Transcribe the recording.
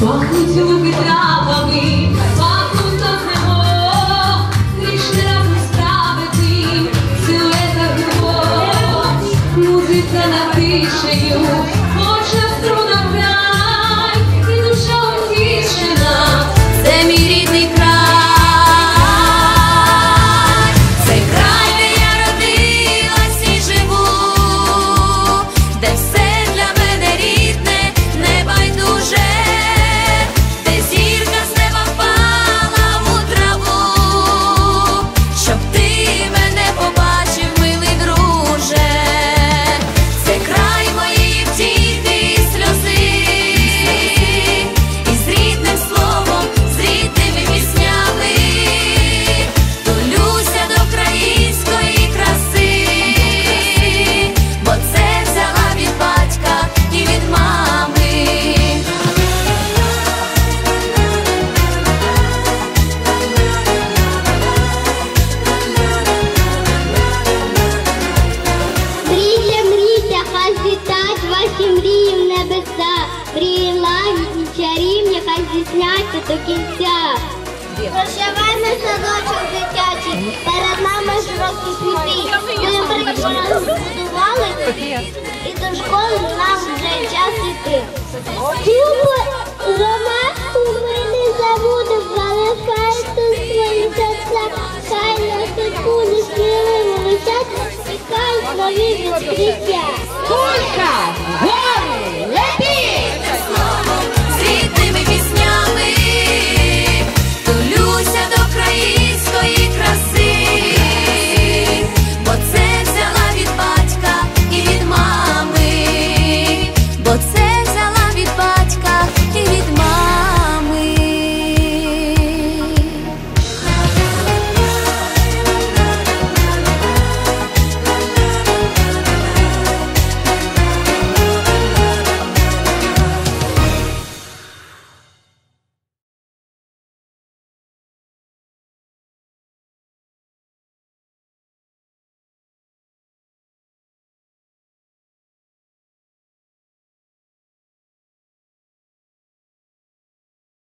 Пахнуть луки травами, пахнуть до зимо, грішне разом справити, силуета любов, музика на тишею, Мрії лагідні, чарівні, хай здійсняться до кінця. Прощавай ми садочок дитячий, перед нами широкі світи. Ми мрії збудували і до школи нам вже час іти. Цю ромашку ми не забудемо, залишайте свої серця, хай наші кулі сміливо летять, і хай нові відкриття. Кулька!